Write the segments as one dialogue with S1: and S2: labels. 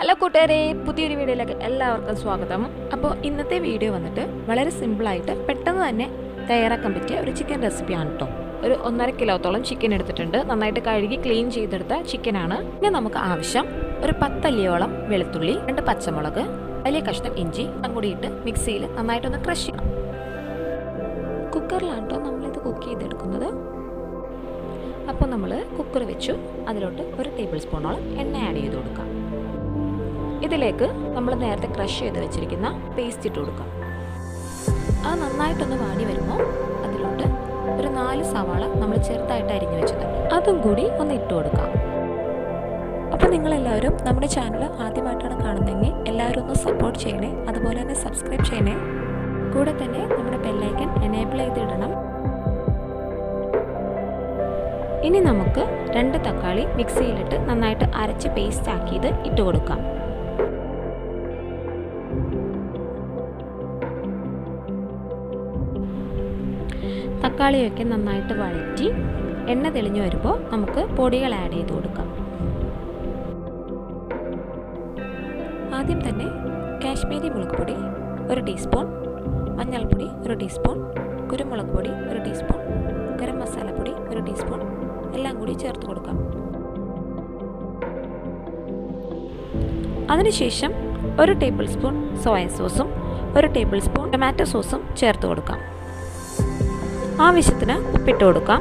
S1: Hello കൂട്ടുകാരെ പുതിയൊരു വീഡിയോയിലേക്ക് എല്ലാവർക്കും സ്വാഗതം. അപ്പോൾ ഇന്നത്തെ വീഡിയോ വന്നിട്ട് വളരെ സിമ്പിളായിട്ട് പെട്ടെന്ന് തന്നെ തയ്യാറാക്കാൻ പറ്റിയ ഒരു ചിക്കൻ റെസിപ്പിയാണ് കേട്ടോ ഒരു ഒന്നര കിലോത്തോളം ചിക്കൻ എടുത്തിട്ടുണ്ട്. നന്നായിട്ട് കഴുകി ക്ലീൻ ചെയ്തെടുത്ത ചിക്കനാണ് ഇനി നമുക്ക് ആവശ്യം ഒരു പത്തല്ലിയോളം വെളുത്തുള്ളി രണ്ട് പച്ചമുളക് വലിയ കഷ്ണം ഇഞ്ചി കൂടിയിട്ട് മിക്സിയിൽ നന്നായിട്ടൊന്ന് ക്രഷ് ചെയ്യണം കുക്കറിലാണ് കേട്ടോ നമ്മളിത് കുക്ക് ചെയ്തെടുക്കുന്നത്. അപ്പോൾ നമ്മൾ കുക്കർ വെച്ചു. അതിലോട്ട് ഒരു ടേബിൾ സ്പൂണോളം എണ്ണ ആഡ് ചെയ്ത് കൊടുക്കാം. ഇതിലേക്ക് നമ്മൾ നേരത്തെ ക്രഷ് ചെയ്ത് വെച്ചിരിക്കുന്ന പേസ്റ്റ് ഇട്ട് കൊടുക്കാം. അത് നന്നായിട്ടൊന്ന് വാടി വരുമ്പോൾ അതിലോട്ട് ഒരു നാല് സവാള നമ്മൾ ചെറുതായിട്ട് അരിഞ്ഞു വെച്ചിട്ടുണ്ട്. അതും കൂടി ഒന്ന് ഇട്ട് കൊടുക്കാം. അപ്പോൾ നിങ്ങളെല്ലാവരും നമ്മുടെ ചാനൽ ആദ്യമായിട്ടാണ് കാണുന്നതെങ്കിൽ എല്ലാവരും ഒന്ന് സപ്പോർട്ട് ചെയ്യണേ അതുപോലെ തന്നെ സബ്സ്ക്രൈബ് ചെയ്യണേ. കൂടെ തന്നെ നമ്മുടെ ബെല്ലൈക്കൻ എനേബിൾ ചെയ്തിടണം. ഇനി നമുക്ക് രണ്ട് തക്കാളി മിക്സിയിലിട്ട് നന്നായിട്ട് അരച്ച് പേസ്റ്റ് ആക്കിയത് ഇട്ട് കൊടുക്കാം. തക്കാളിയൊക്കെ നന്നായിട്ട് വഴറ്റി എണ്ണ തെളിഞ്ഞു വരുമ്പോൾ നമുക്ക് പൊടികൾ ആഡ് ചെയ്ത് കൊടുക്കാം. ആദ്യം തന്നെ കാശ്മീരി മുളക് പൊടി ഒരു ടീസ്പൂൺ മഞ്ഞൾപ്പൊടി ഒരു ടീസ്പൂൺ കുരുമുളക് പൊടി ഒരു ടീസ്പൂൺ ഗരം മസാലപ്പൊടി ഒരു ടീസ്പൂൺ എല്ലാം കൂടി ചേർത്ത് കൊടുക്കാം. അതിനുശേഷം ഒരു ടേബിൾ സ്പൂൺ സോയ സോസും ഒരു ടേബിൾ സ്പൂൺ ടൊമാറ്റോ സോസും ചേർത്ത് കൊടുക്കാം. ആവശ്യത്തിന് ഉപ്പിട്ട് കൊടുക്കാം.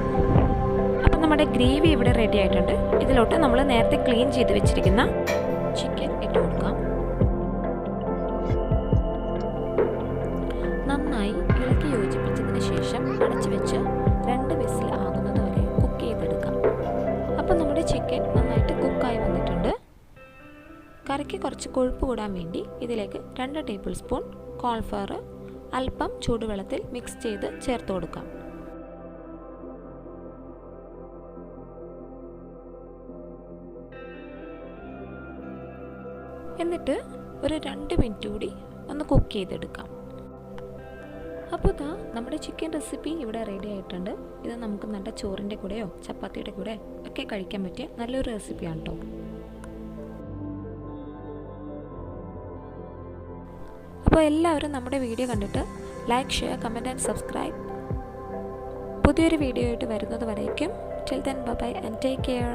S1: അപ്പം നമ്മുടെ ഗ്രേവി ഇവിടെ റെഡി ആയിട്ടുണ്ട്. ഇതിലോട്ട് നമ്മൾ നേരത്തെ ക്ലീൻ ചെയ്ത് വെച്ചിരിക്കുന്ന ചിക്കൻ ഇട്ട് കൊടുക്കാം. നന്നായി ഇളക്കി യോജിപ്പിച്ചതിന് ശേഷം അടച്ചു വെച്ച് രണ്ട് വിസിൽ ആകുന്നത് വരെ കുക്ക് ചെയ്തെടുക്കാം. അപ്പം നമ്മുടെ ചിക്കൻ നന്നായിട്ട് കുക്കായി വന്നിട്ടുണ്ട്. കറിക്ക് കുറച്ച് കൊഴുപ്പ് കൂടാൻ വേണ്ടി ഇതിലേക്ക് രണ്ട് ടേബിൾ സ്പൂൺ കോൺഫ്ലവർ അല്പം ചൂടുവെള്ളത്തിൽ മിക്സ് ചെയ്ത് ചേർത്ത് കൊടുക്കാം. എന്നിട്ട് ഒരു രണ്ട് മിനിറ്റ് കൂടി ഒന്ന് കുക്ക് ചെയ്തെടുക്കാം. അപ്പോൾ ഇതാ നമ്മുടെ ചിക്കൻ റെസിപ്പി ഇവിടെ റെഡി ആയിട്ടുണ്ട്. ഇത് നമുക്ക് നല്ല ചോറിന്റെ കൂടെയോ ചപ്പാത്തിയുടെ കൂടെ ഒക്കെ കഴിക്കാൻ പറ്റിയ നല്ലൊരു റെസിപ്പിയാണ് കേട്ടോ അപ്പോൾ എല്ലാവരും നമ്മുടെ വീഡിയോ കണ്ടിട്ട് like share comment and subscribe പുതിയൊരു വീഡിയോ ആയിട്ട് വരുന്നത് വരേക്കും. Till then bye and take care